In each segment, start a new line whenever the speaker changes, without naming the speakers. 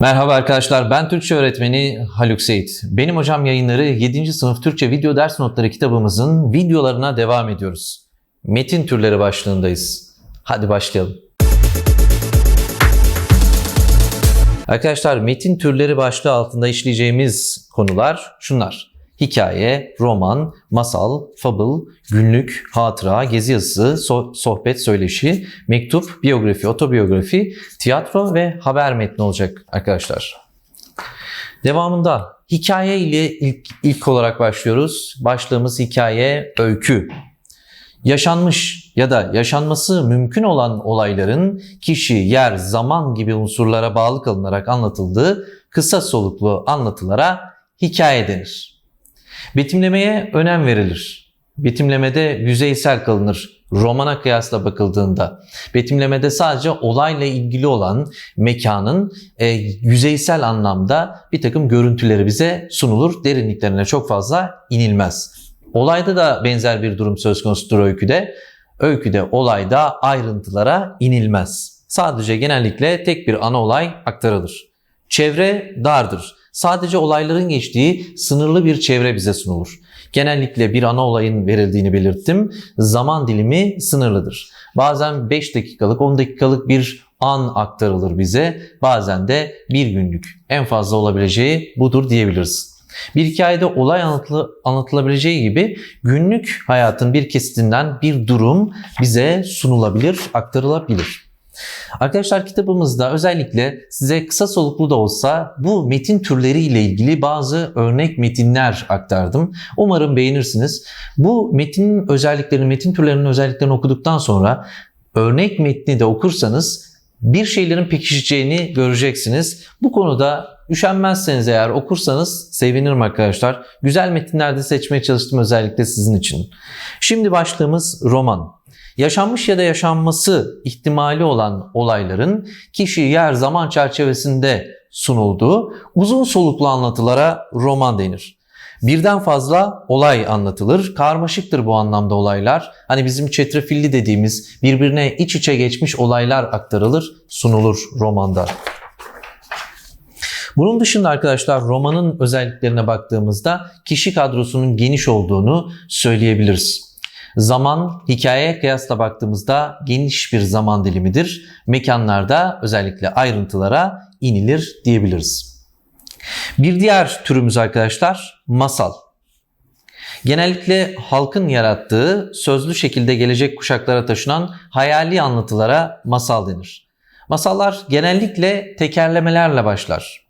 Merhaba arkadaşlar ben Türkçe öğretmeni Haluk Seyit. Benim hocam yayınları 7. sınıf Türkçe video ders notları kitabımızın videolarına devam ediyoruz. Metin türleri başlığındayız. Hadi başlayalım. Arkadaşlar metin türleri başlığı altında işleyeceğimiz konular şunlar. Hikaye, roman, masal, fable, günlük, hatıra, gezi yazısı, so- sohbet, söyleşi, mektup, biyografi, otobiyografi, tiyatro ve haber metni olacak arkadaşlar. Devamında hikaye ile ilk, ilk olarak başlıyoruz. Başlığımız hikaye, öykü. Yaşanmış ya da yaşanması mümkün olan olayların kişi, yer, zaman gibi unsurlara bağlı kılınarak anlatıldığı kısa soluklu anlatılara hikaye denir. Betimlemeye önem verilir. Betimlemede yüzeysel kalınır. Romana kıyasla bakıldığında betimlemede sadece olayla ilgili olan mekanın e, yüzeysel anlamda bir takım görüntüleri bize sunulur. Derinliklerine çok fazla inilmez. Olayda da benzer bir durum söz konusudur öyküde. Öyküde olayda ayrıntılara inilmez. Sadece genellikle tek bir ana olay aktarılır. Çevre dardır. Sadece olayların geçtiği sınırlı bir çevre bize sunulur. Genellikle bir ana olayın verildiğini belirttim. Zaman dilimi sınırlıdır. Bazen 5 dakikalık, 10 dakikalık bir an aktarılır bize. Bazen de bir günlük. En fazla olabileceği budur diyebiliriz. Bir hikayede olay anlatılı, anlatılabileceği gibi günlük hayatın bir kesitinden bir durum bize sunulabilir, aktarılabilir. Arkadaşlar kitabımızda özellikle size kısa soluklu da olsa bu metin türleri ile ilgili bazı örnek metinler aktardım. Umarım beğenirsiniz. Bu metinin özelliklerini, metin türlerinin özelliklerini okuduktan sonra örnek metni de okursanız bir şeylerin pekişeceğini göreceksiniz. Bu konuda üşenmezseniz eğer okursanız sevinirim arkadaşlar. Güzel metinlerde seçmeye çalıştım özellikle sizin için. Şimdi başlığımız roman. Yaşanmış ya da yaşanması ihtimali olan olayların kişi, yer, zaman çerçevesinde sunulduğu uzun soluklu anlatılara roman denir. Birden fazla olay anlatılır. Karmaşıktır bu anlamda olaylar. Hani bizim çetrefilli dediğimiz birbirine iç içe geçmiş olaylar aktarılır, sunulur romanda. Bunun dışında arkadaşlar romanın özelliklerine baktığımızda kişi kadrosunun geniş olduğunu söyleyebiliriz. Zaman hikayeye kıyasla baktığımızda geniş bir zaman dilimidir. Mekanlarda özellikle ayrıntılara inilir diyebiliriz. Bir diğer türümüz arkadaşlar masal. Genellikle halkın yarattığı sözlü şekilde gelecek kuşaklara taşınan hayali anlatılara masal denir. Masallar genellikle tekerlemelerle başlar.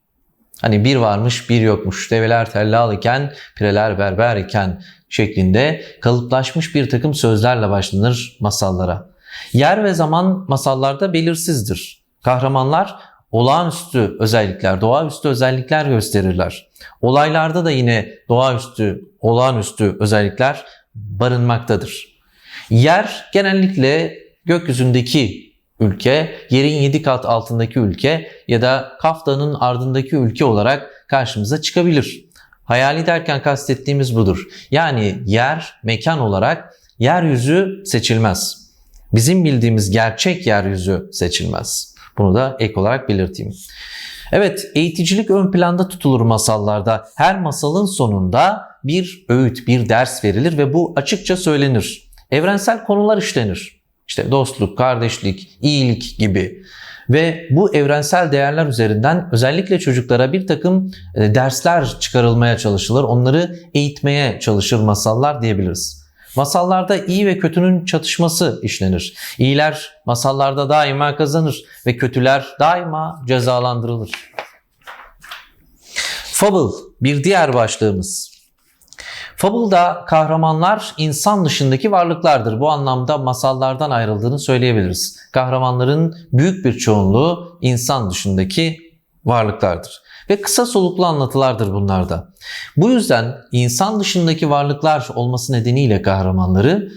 Hani bir varmış bir yokmuş, develer tellal iken, pireler berber iken şeklinde kalıplaşmış bir takım sözlerle başlanır masallara. Yer ve zaman masallarda belirsizdir. Kahramanlar olağanüstü özellikler, doğaüstü özellikler gösterirler. Olaylarda da yine doğaüstü, olağanüstü özellikler barınmaktadır. Yer genellikle gökyüzündeki ülke, yerin 7 kat altındaki ülke ya da Kaftanın ardındaki ülke olarak karşımıza çıkabilir. Hayali derken kastettiğimiz budur. Yani yer, mekan olarak yeryüzü seçilmez. Bizim bildiğimiz gerçek yeryüzü seçilmez. Bunu da ek olarak belirteyim. Evet, eğiticilik ön planda tutulur masallarda. Her masalın sonunda bir öğüt, bir ders verilir ve bu açıkça söylenir. Evrensel konular işlenir. İşte dostluk, kardeşlik, iyilik gibi. Ve bu evrensel değerler üzerinden özellikle çocuklara bir takım e, dersler çıkarılmaya çalışılır. Onları eğitmeye çalışır masallar diyebiliriz. Masallarda iyi ve kötünün çatışması işlenir. İyiler masallarda daima kazanır ve kötüler daima cezalandırılır. Fable bir diğer başlığımız. Fable'da kahramanlar insan dışındaki varlıklardır. Bu anlamda masallardan ayrıldığını söyleyebiliriz. Kahramanların büyük bir çoğunluğu insan dışındaki varlıklardır. Ve kısa soluklu anlatılardır bunlarda. Bu yüzden insan dışındaki varlıklar olması nedeniyle kahramanları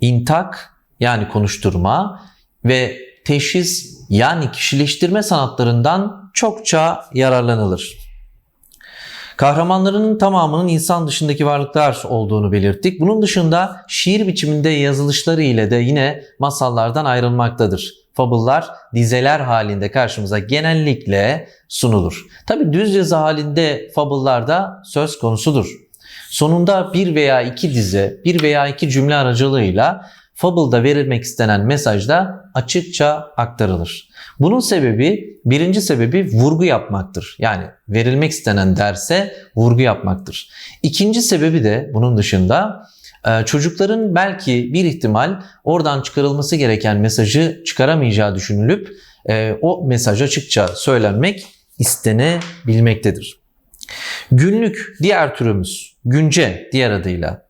intak yani konuşturma ve teşhis yani kişileştirme sanatlarından çokça yararlanılır. Kahramanlarının tamamının insan dışındaki varlıklar olduğunu belirttik. Bunun dışında şiir biçiminde yazılışları ile de yine masallardan ayrılmaktadır. fabıllar dizeler halinde karşımıza genellikle sunulur. Tabi düz yazı halinde fabıllar da söz konusudur. Sonunda bir veya iki dize, bir veya iki cümle aracılığıyla Fable'da verilmek istenen mesaj da açıkça aktarılır. Bunun sebebi, birinci sebebi vurgu yapmaktır. Yani verilmek istenen derse vurgu yapmaktır. İkinci sebebi de bunun dışında e, çocukların belki bir ihtimal oradan çıkarılması gereken mesajı çıkaramayacağı düşünülüp e, o mesaj açıkça söylenmek istenebilmektedir. Günlük diğer türümüz, günce diğer adıyla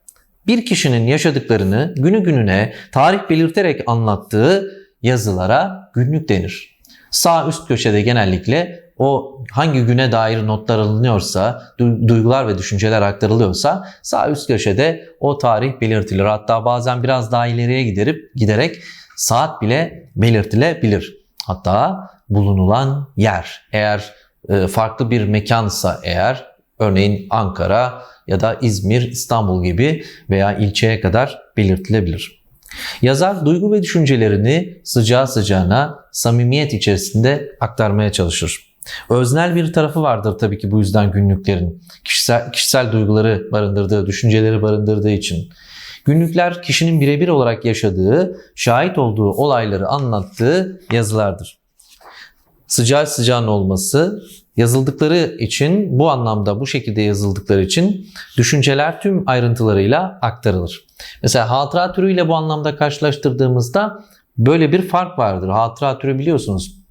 bir kişinin yaşadıklarını günü gününe tarih belirterek anlattığı yazılara günlük denir. Sağ üst köşede genellikle o hangi güne dair notlar alınıyorsa, duygular ve düşünceler aktarılıyorsa sağ üst köşede o tarih belirtilir. Hatta bazen biraz daha ileriye giderip giderek saat bile belirtilebilir. Hatta bulunulan yer eğer e, farklı bir mekansa eğer örneğin Ankara ya da İzmir, İstanbul gibi veya ilçeye kadar belirtilebilir. Yazar duygu ve düşüncelerini sıcağı sıcağına samimiyet içerisinde aktarmaya çalışır. Öznel bir tarafı vardır tabii ki bu yüzden günlüklerin. Kişisel, kişisel duyguları barındırdığı, düşünceleri barındırdığı için. Günlükler kişinin birebir olarak yaşadığı, şahit olduğu olayları anlattığı yazılardır. Sıcağı sıcağın olması, yazıldıkları için bu anlamda bu şekilde yazıldıkları için düşünceler tüm ayrıntılarıyla aktarılır. Mesela hatıra türüyle bu anlamda karşılaştırdığımızda böyle bir fark vardır. Hatıra türü biliyorsunuz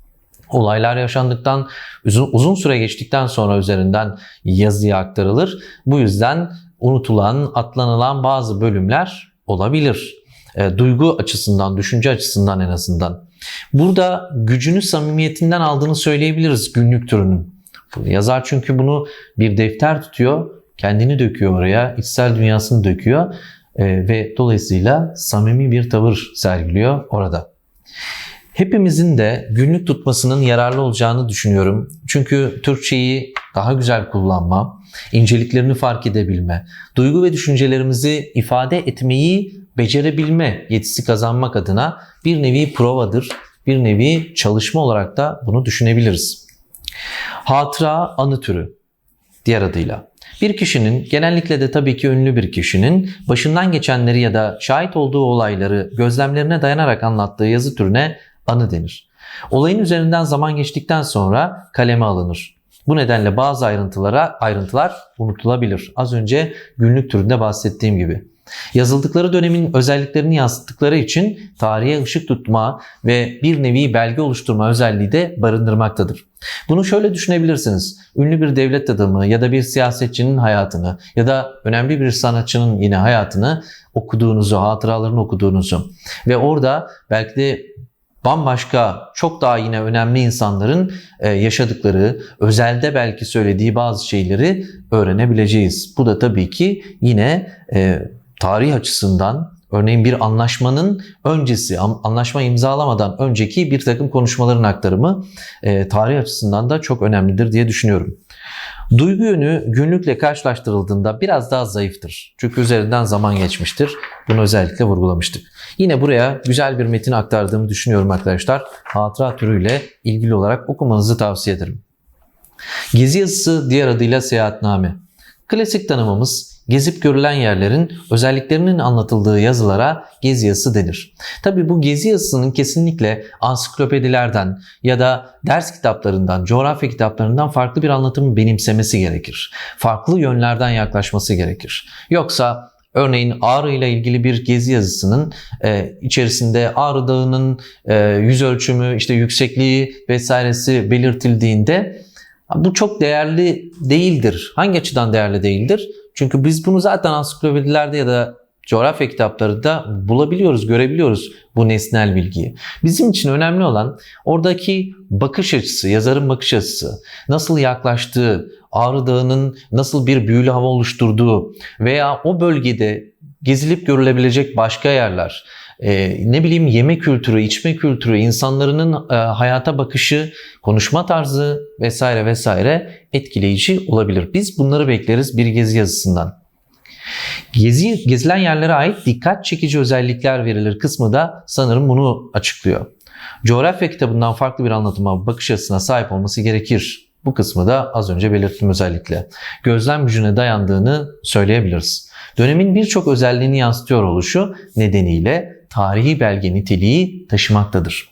olaylar yaşandıktan uzun, uzun süre geçtikten sonra üzerinden yazıya aktarılır. Bu yüzden unutulan, atlanılan bazı bölümler olabilir. E, duygu açısından, düşünce açısından en azından. Burada gücünü samimiyetinden aldığını söyleyebiliriz günlük türünün. Yazar çünkü bunu bir defter tutuyor, kendini döküyor oraya, içsel dünyasını döküyor e, ve dolayısıyla samimi bir tavır sergiliyor orada. Hepimizin de günlük tutmasının yararlı olacağını düşünüyorum. Çünkü Türkçeyi daha güzel kullanma, inceliklerini fark edebilme, duygu ve düşüncelerimizi ifade etmeyi becerebilme yetisi kazanmak adına bir nevi provadır, bir nevi çalışma olarak da bunu düşünebiliriz. Hatıra anı türü diğer adıyla. Bir kişinin genellikle de tabii ki ünlü bir kişinin başından geçenleri ya da şahit olduğu olayları gözlemlerine dayanarak anlattığı yazı türüne anı denir. Olayın üzerinden zaman geçtikten sonra kaleme alınır. Bu nedenle bazı ayrıntılara ayrıntılar unutulabilir. Az önce günlük türünde bahsettiğim gibi. Yazıldıkları dönemin özelliklerini yansıttıkları için tarihe ışık tutma ve bir nevi belge oluşturma özelliği de barındırmaktadır. Bunu şöyle düşünebilirsiniz. Ünlü bir devlet adamı ya da bir siyasetçinin hayatını ya da önemli bir sanatçının yine hayatını okuduğunuzu, hatıralarını okuduğunuzu ve orada belki de bambaşka çok daha yine önemli insanların e, yaşadıkları, özelde belki söylediği bazı şeyleri öğrenebileceğiz. Bu da tabii ki yine e, tarih açısından örneğin bir anlaşmanın öncesi, anlaşma imzalamadan önceki bir takım konuşmaların aktarımı e, tarih açısından da çok önemlidir diye düşünüyorum. Duygu yönü günlükle karşılaştırıldığında biraz daha zayıftır. Çünkü üzerinden zaman geçmiştir. Bunu özellikle vurgulamıştık. Yine buraya güzel bir metin aktardığımı düşünüyorum arkadaşlar. Hatıra türüyle ilgili olarak okumanızı tavsiye ederim. Gezi yazısı diğer adıyla seyahatname. Klasik tanımımız gezip görülen yerlerin özelliklerinin anlatıldığı yazılara gezi yazısı denir. Tabi bu gezi yazısının kesinlikle ansiklopedilerden ya da ders kitaplarından, coğrafya kitaplarından farklı bir anlatımı benimsemesi gerekir. Farklı yönlerden yaklaşması gerekir. Yoksa Örneğin Ağrı ile ilgili bir gezi yazısının e, içerisinde Ağrı Dağı'nın e, yüz ölçümü, işte yüksekliği vesairesi belirtildiğinde bu çok değerli değildir. Hangi açıdan değerli değildir? Çünkü biz bunu zaten ansiklopedilerde ya da coğrafya kitaplarında bulabiliyoruz, görebiliyoruz bu nesnel bilgiyi. Bizim için önemli olan oradaki bakış açısı, yazarın bakış açısı, nasıl yaklaştığı, Ağrı Dağı'nın nasıl bir büyülü hava oluşturduğu veya o bölgede gezilip görülebilecek başka yerler, e, ne bileyim yeme kültürü, içme kültürü, insanların e, hayata bakışı, konuşma tarzı vesaire vesaire etkileyici olabilir. Biz bunları bekleriz bir gezi yazısından. Gezi, gezilen yerlere ait dikkat çekici özellikler verilir kısmı da sanırım bunu açıklıyor. Coğrafya kitabından farklı bir anlatıma, bakış açısına sahip olması gerekir. Bu kısmı da az önce belirttim özellikle. Gözlem gücüne dayandığını söyleyebiliriz. Dönemin birçok özelliğini yansıtıyor oluşu nedeniyle tarihi belge niteliği taşımaktadır.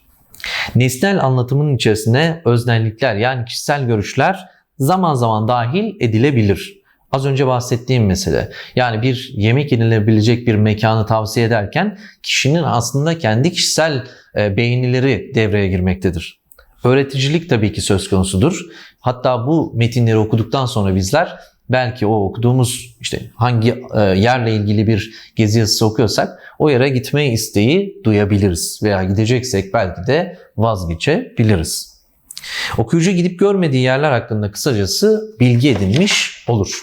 Nesnel anlatımın içerisine öznellikler yani kişisel görüşler zaman zaman dahil edilebilir. Az önce bahsettiğim mesele. Yani bir yemek yenilebilecek bir mekanı tavsiye ederken kişinin aslında kendi kişisel e, beğenileri devreye girmektedir. Öğreticilik tabii ki söz konusudur. Hatta bu metinleri okuduktan sonra bizler belki o okuduğumuz işte hangi e, yerle ilgili bir gezi yazısı okuyorsak o yere gitme isteği duyabiliriz veya gideceksek belki de vazgeçebiliriz. Okuyucu gidip görmediği yerler hakkında kısacası bilgi edinmiş olur.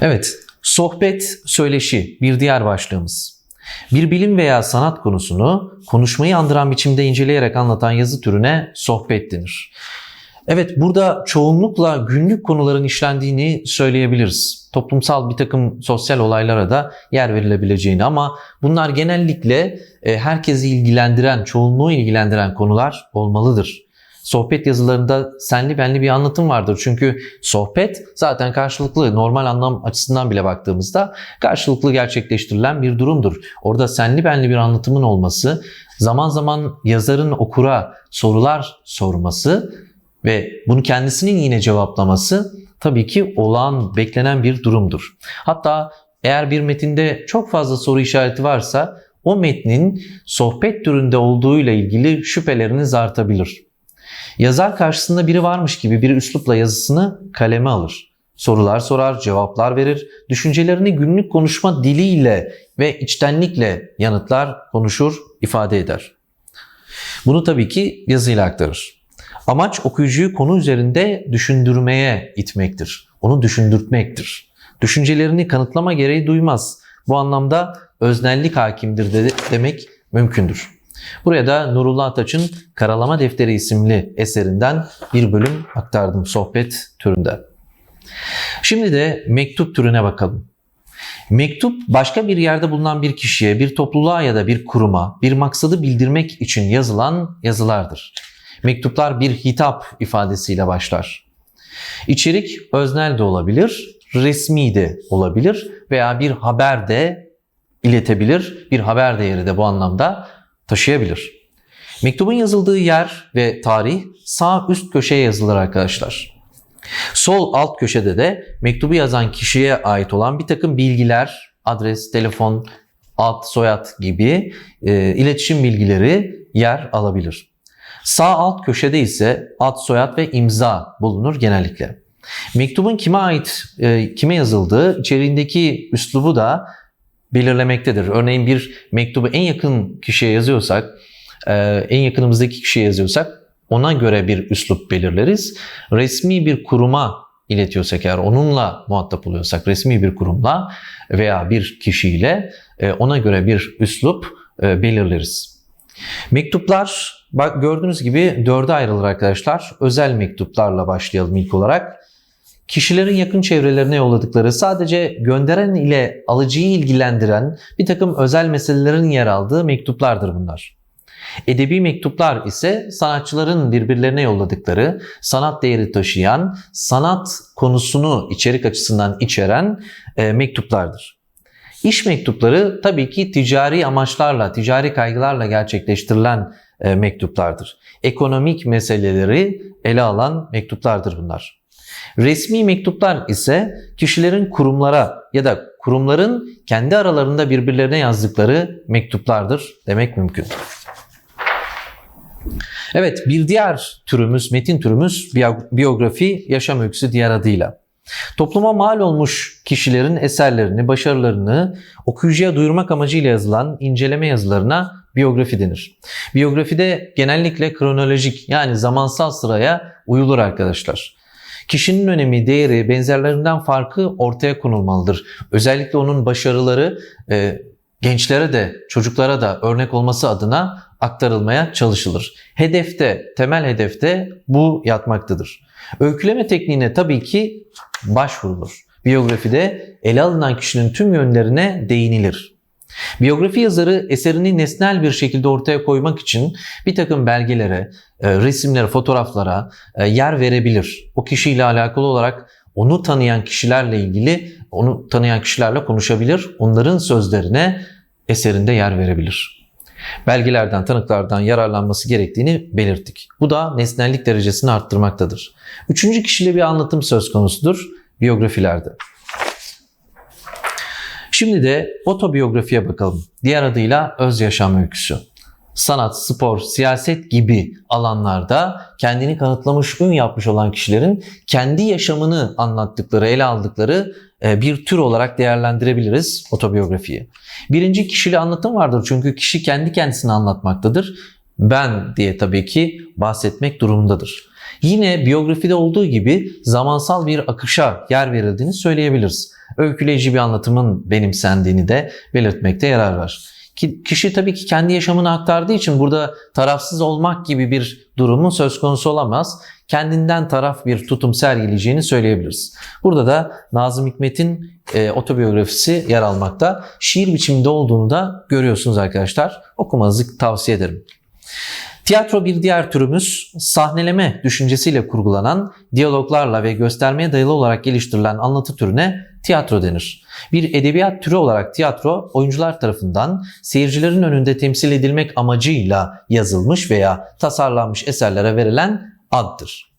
Evet, sohbet, söyleşi bir diğer başlığımız. Bir bilim veya sanat konusunu konuşmayı andıran biçimde inceleyerek anlatan yazı türüne sohbet denir. Evet burada çoğunlukla günlük konuların işlendiğini söyleyebiliriz. Toplumsal bir takım sosyal olaylara da yer verilebileceğini ama bunlar genellikle e, herkesi ilgilendiren, çoğunluğu ilgilendiren konular olmalıdır. Sohbet yazılarında senli benli bir anlatım vardır. Çünkü sohbet zaten karşılıklı normal anlam açısından bile baktığımızda karşılıklı gerçekleştirilen bir durumdur. Orada senli benli bir anlatımın olması, zaman zaman yazarın okura sorular sorması ve bunu kendisinin yine cevaplaması tabii ki olağan beklenen bir durumdur. Hatta eğer bir metinde çok fazla soru işareti varsa o metnin sohbet türünde olduğuyla ilgili şüpheleriniz artabilir. Yazar karşısında biri varmış gibi bir üslupla yazısını kaleme alır. Sorular sorar, cevaplar verir, düşüncelerini günlük konuşma diliyle ve içtenlikle yanıtlar, konuşur, ifade eder. Bunu tabii ki yazıyla aktarır. Amaç okuyucuyu konu üzerinde düşündürmeye itmektir. Onu düşündürtmektir. Düşüncelerini kanıtlama gereği duymaz. Bu anlamda öznellik hakimdir de demek mümkündür. Buraya da Nurullah Ataç'ın Karalama Defteri isimli eserinden bir bölüm aktardım sohbet türünde. Şimdi de mektup türüne bakalım. Mektup başka bir yerde bulunan bir kişiye, bir topluluğa ya da bir kuruma bir maksadı bildirmek için yazılan yazılardır. Mektuplar bir hitap ifadesiyle başlar. İçerik öznel de olabilir, resmi de olabilir veya bir haber de iletebilir. Bir haber değeri de bu anlamda taşıyabilir. Mektubun yazıldığı yer ve tarih sağ üst köşeye yazılır arkadaşlar. Sol alt köşede de mektubu yazan kişiye ait olan bir takım bilgiler, adres, telefon, ad, soyad gibi e, iletişim bilgileri yer alabilir. Sağ alt köşede ise ad, soyad ve imza bulunur genellikle. Mektubun kime ait, e, kime yazıldığı, içeriğindeki üslubu da belirlemektedir. Örneğin bir mektubu en yakın kişiye yazıyorsak, e, en yakınımızdaki kişiye yazıyorsak ona göre bir üslup belirleriz. Resmi bir kuruma iletiyorsak eğer onunla muhatap oluyorsak resmi bir kurumla veya bir kişiyle e, ona göre bir üslup e, belirleriz. Mektuplar bak gördüğünüz gibi dörde ayrılır arkadaşlar. Özel mektuplarla başlayalım ilk olarak. Kişilerin yakın çevrelerine yolladıkları sadece gönderen ile alıcıyı ilgilendiren bir takım özel meselelerin yer aldığı mektuplardır bunlar. Edebi mektuplar ise sanatçıların birbirlerine yolladıkları, sanat değeri taşıyan, sanat konusunu içerik açısından içeren e, mektuplardır. İş mektupları tabii ki ticari amaçlarla, ticari kaygılarla gerçekleştirilen mektuplardır. Ekonomik meseleleri ele alan mektuplardır bunlar. Resmi mektuplar ise kişilerin kurumlara ya da kurumların kendi aralarında birbirlerine yazdıkları mektuplardır demek mümkün. Evet bir diğer türümüz, metin türümüz biyografi, yaşam öyküsü diğer adıyla. Topluma mal olmuş kişilerin eserlerini, başarılarını okuyucuya duyurmak amacıyla yazılan inceleme yazılarına biyografi denir. Biyografide genellikle kronolojik yani zamansal sıraya uyulur arkadaşlar. Kişinin önemi, değeri, benzerlerinden farkı ortaya konulmalıdır. Özellikle onun başarıları e, gençlere de çocuklara da örnek olması adına aktarılmaya çalışılır. Hedefte, temel hedefte bu yatmaktadır. Öyküleme tekniğine tabii ki başvurulur. Biyografide ele alınan kişinin tüm yönlerine değinilir. Biyografi yazarı eserini nesnel bir şekilde ortaya koymak için bir takım belgelere, e, resimlere, fotoğraflara e, yer verebilir. O kişiyle alakalı olarak onu tanıyan kişilerle ilgili, onu tanıyan kişilerle konuşabilir. Onların sözlerine eserinde yer verebilir. Belgelerden, tanıklardan yararlanması gerektiğini belirttik. Bu da nesnellik derecesini arttırmaktadır. Üçüncü kişili bir anlatım söz konusudur biyografilerde. Şimdi de otobiyografiye bakalım. Diğer adıyla öz yaşam öyküsü. Sanat, spor, siyaset gibi alanlarda kendini kanıtlamış, ün yapmış olan kişilerin kendi yaşamını anlattıkları, ele aldıkları e, bir tür olarak değerlendirebiliriz otobiyografiyi. Birinci kişili anlatım vardır çünkü kişi kendi kendisini anlatmaktadır. Ben diye tabii ki bahsetmek durumundadır. Yine biyografide olduğu gibi zamansal bir akışa yer verildiğini söyleyebiliriz. Öyküleyici bir anlatımın benimsendiğini de belirtmekte yarar var. Ki kişi tabii ki kendi yaşamını aktardığı için burada tarafsız olmak gibi bir durumun söz konusu olamaz. Kendinden taraf bir tutum sergileyeceğini söyleyebiliriz. Burada da Nazım Hikmet'in e, otobiyografisi yer almakta. Şiir biçiminde olduğunu da görüyorsunuz arkadaşlar. Okumanızı tavsiye ederim. Tiyatro bir diğer türümüz sahneleme düşüncesiyle kurgulanan, diyaloglarla ve göstermeye dayalı olarak geliştirilen anlatı türüne tiyatro denir. Bir edebiyat türü olarak tiyatro oyuncular tarafından seyircilerin önünde temsil edilmek amacıyla yazılmış veya tasarlanmış eserlere verilen addır.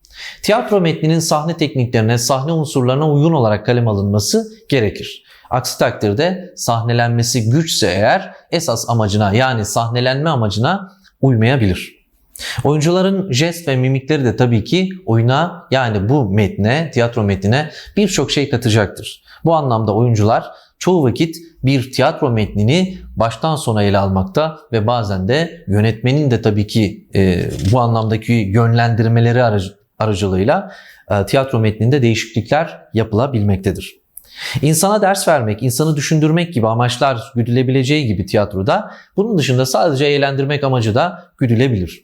Tiyatro metninin sahne tekniklerine, sahne unsurlarına uygun olarak kalem alınması gerekir. Aksi takdirde sahnelenmesi güçse eğer esas amacına yani sahnelenme amacına uymayabilir. Oyuncuların jest ve mimikleri de tabii ki oyuna yani bu metne, tiyatro metnine birçok şey katacaktır. Bu anlamda oyuncular çoğu vakit bir tiyatro metnini baştan sona ele almakta ve bazen de yönetmenin de tabii ki e, bu anlamdaki yönlendirmeleri aracı, aracılığıyla e, tiyatro metninde değişiklikler yapılabilmektedir. İnsana ders vermek, insanı düşündürmek gibi amaçlar güdülebileceği gibi tiyatroda bunun dışında sadece eğlendirmek amacı da güdülebilir.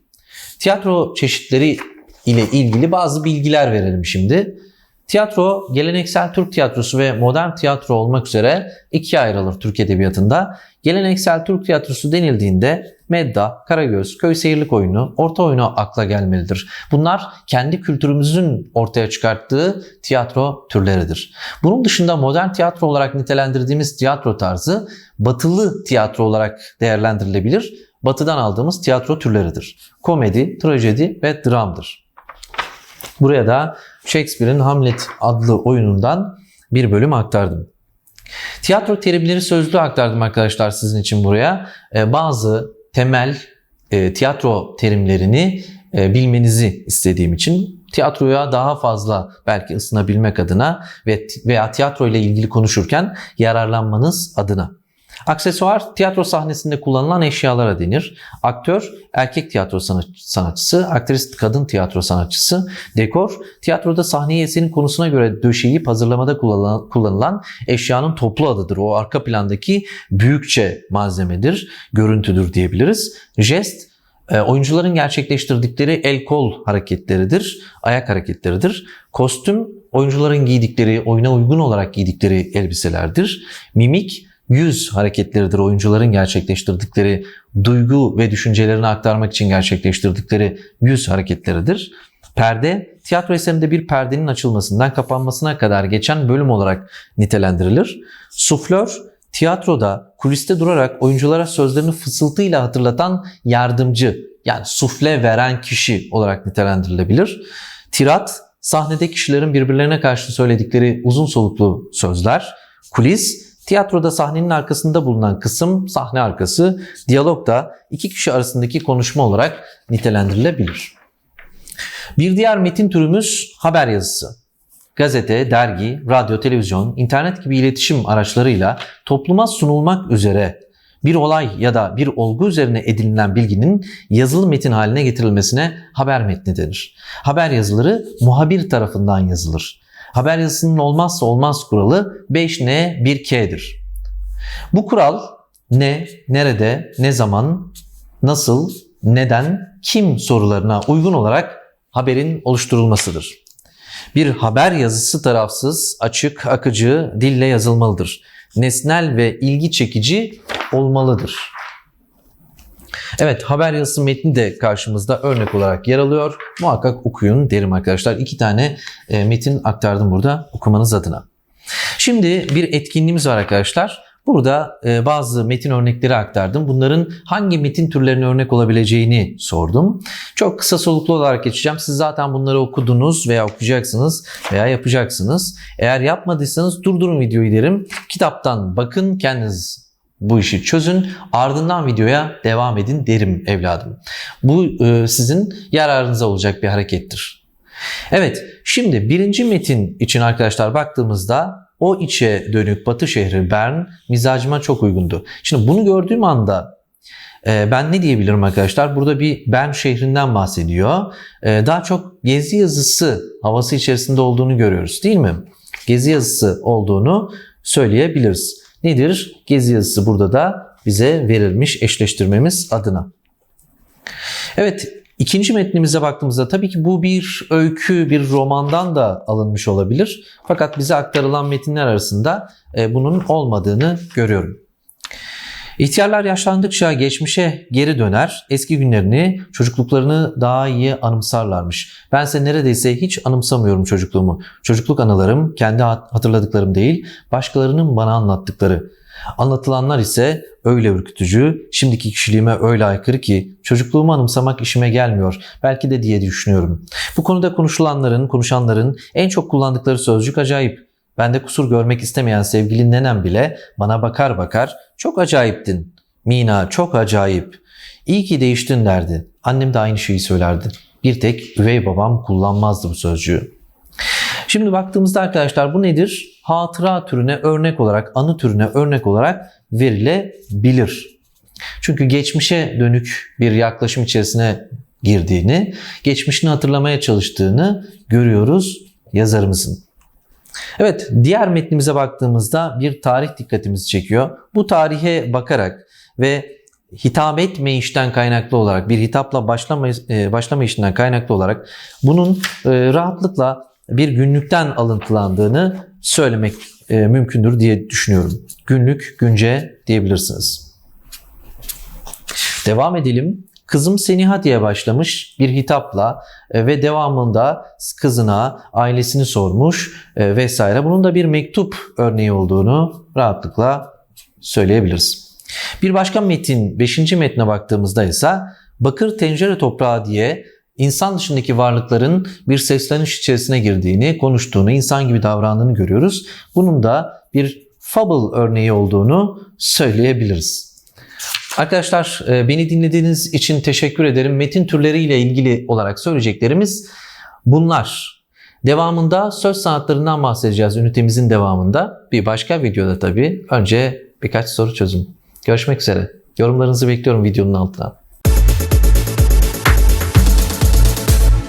Tiyatro çeşitleri ile ilgili bazı bilgiler verelim şimdi. Tiyatro, geleneksel Türk tiyatrosu ve modern tiyatro olmak üzere ikiye ayrılır Türk Edebiyatı'nda. Geleneksel Türk tiyatrosu denildiğinde Medda, Karagöz, Köy Seyirlik Oyunu, Orta Oyunu akla gelmelidir. Bunlar kendi kültürümüzün ortaya çıkarttığı tiyatro türleridir. Bunun dışında modern tiyatro olarak nitelendirdiğimiz tiyatro tarzı batılı tiyatro olarak değerlendirilebilir. Batıdan aldığımız tiyatro türleridir. Komedi, trajedi ve dramdır. Buraya da Shakespeare'in Hamlet adlı oyunundan bir bölüm aktardım. Tiyatro terimleri sözlü aktardım arkadaşlar sizin için buraya. Ee, bazı temel e, tiyatro terimlerini e, bilmenizi istediğim için tiyatroya daha fazla belki ısınabilmek adına ve veya tiyatro ile ilgili konuşurken yararlanmanız adına. Aksesuar tiyatro sahnesinde kullanılan eşyalara denir. Aktör erkek tiyatro sanatçısı, aktris kadın tiyatro sanatçısı. Dekor tiyatroda sahneye eserin konusuna göre döşeyip hazırlamada kullanılan, eşyanın toplu adıdır. O arka plandaki büyükçe malzemedir, görüntüdür diyebiliriz. Jest e, oyuncuların gerçekleştirdikleri el kol hareketleridir, ayak hareketleridir. Kostüm oyuncuların giydikleri, oyuna uygun olarak giydikleri elbiselerdir. Mimik yüz hareketleridir oyuncuların gerçekleştirdikleri duygu ve düşüncelerini aktarmak için gerçekleştirdikleri yüz hareketleridir. Perde, tiyatro eserinde bir perdenin açılmasından kapanmasına kadar geçen bölüm olarak nitelendirilir. Suflör, tiyatroda kuliste durarak oyunculara sözlerini fısıltıyla hatırlatan yardımcı yani sufle veren kişi olarak nitelendirilebilir. Tirat, sahnede kişilerin birbirlerine karşı söyledikleri uzun soluklu sözler. Kulis, Tiyatroda sahnenin arkasında bulunan kısım sahne arkası, diyalog da iki kişi arasındaki konuşma olarak nitelendirilebilir. Bir diğer metin türümüz haber yazısı. Gazete, dergi, radyo, televizyon, internet gibi iletişim araçlarıyla topluma sunulmak üzere bir olay ya da bir olgu üzerine edinilen bilginin yazılı metin haline getirilmesine haber metni denir. Haber yazıları muhabir tarafından yazılır. Haber yazısının olmazsa olmaz kuralı 5N 1K'dir. Bu kural ne, nerede, ne zaman, nasıl, neden, kim sorularına uygun olarak haberin oluşturulmasıdır. Bir haber yazısı tarafsız, açık, akıcı dille yazılmalıdır. Nesnel ve ilgi çekici olmalıdır. Evet haber yazısı metni de karşımızda örnek olarak yer alıyor. Muhakkak okuyun derim arkadaşlar. İki tane e, metin aktardım burada okumanız adına. Şimdi bir etkinliğimiz var arkadaşlar. Burada e, bazı metin örnekleri aktardım. Bunların hangi metin türlerine örnek olabileceğini sordum. Çok kısa soluklu olarak geçeceğim. Siz zaten bunları okudunuz veya okuyacaksınız veya yapacaksınız. Eğer yapmadıysanız durdurun videoyu derim. Kitaptan bakın kendiniz bu işi çözün. Ardından videoya devam edin derim evladım. Bu e, sizin yararınıza olacak bir harekettir. Evet, şimdi birinci metin için arkadaşlar baktığımızda o içe dönük Batı şehri Bern mizacıma çok uygundu. Şimdi bunu gördüğüm anda e, ben ne diyebilirim arkadaşlar? Burada bir Bern şehrinden bahsediyor. E, daha çok gezi yazısı havası içerisinde olduğunu görüyoruz değil mi? Gezi yazısı olduğunu söyleyebiliriz. Nedir? Gezi yazısı burada da bize verilmiş eşleştirmemiz adına. Evet, ikinci metnimize baktığımızda tabii ki bu bir öykü, bir romandan da alınmış olabilir. Fakat bize aktarılan metinler arasında e, bunun olmadığını görüyorum. İhtiyarlar yaşlandıkça geçmişe geri döner, eski günlerini, çocukluklarını daha iyi anımsarlarmış. Bense neredeyse hiç anımsamıyorum çocukluğumu. Çocukluk anılarım kendi hatırladıklarım değil, başkalarının bana anlattıkları. Anlatılanlar ise öyle ürkütücü, şimdiki kişiliğime öyle aykırı ki çocukluğumu anımsamak işime gelmiyor. Belki de diye düşünüyorum. Bu konuda konuşulanların, konuşanların en çok kullandıkları sözcük acayip. Bende kusur görmek istemeyen sevgili nenem bile bana bakar bakar çok acayiptin. Mina çok acayip. İyi ki değiştin derdi. Annem de aynı şeyi söylerdi. Bir tek üvey babam kullanmazdı bu sözcüğü. Şimdi baktığımızda arkadaşlar bu nedir? Hatıra türüne örnek olarak, anı türüne örnek olarak verilebilir. Çünkü geçmişe dönük bir yaklaşım içerisine girdiğini, geçmişini hatırlamaya çalıştığını görüyoruz yazarımızın. Evet, diğer metnimize baktığımızda bir tarih dikkatimizi çekiyor. Bu tarihe bakarak ve hitap etmeyişten kaynaklı olarak, bir hitapla başlama, e, başlamayışından kaynaklı olarak bunun e, rahatlıkla bir günlükten alıntılandığını söylemek e, mümkündür diye düşünüyorum. Günlük, günce diyebilirsiniz. Devam edelim. Kızım Seniha diye başlamış bir hitapla e, ve devamında kızına ailesini sormuş e, vesaire. Bunun da bir mektup örneği olduğunu rahatlıkla söyleyebiliriz. Bir başka metin, 5. metne baktığımızda ise Bakır Tencere Toprağı diye insan dışındaki varlıkların bir sesleniş içerisine girdiğini, konuştuğunu, insan gibi davrandığını görüyoruz. Bunun da bir fable örneği olduğunu söyleyebiliriz. Arkadaşlar e, beni dinlediğiniz için teşekkür ederim. Metin türleriyle ilgili olarak söyleyeceklerimiz bunlar. Devamında söz sanatlarından bahsedeceğiz ünitemizin devamında. Bir başka videoda tabii. Önce birkaç soru çözün. Görüşmek üzere. Yorumlarınızı bekliyorum videonun altına.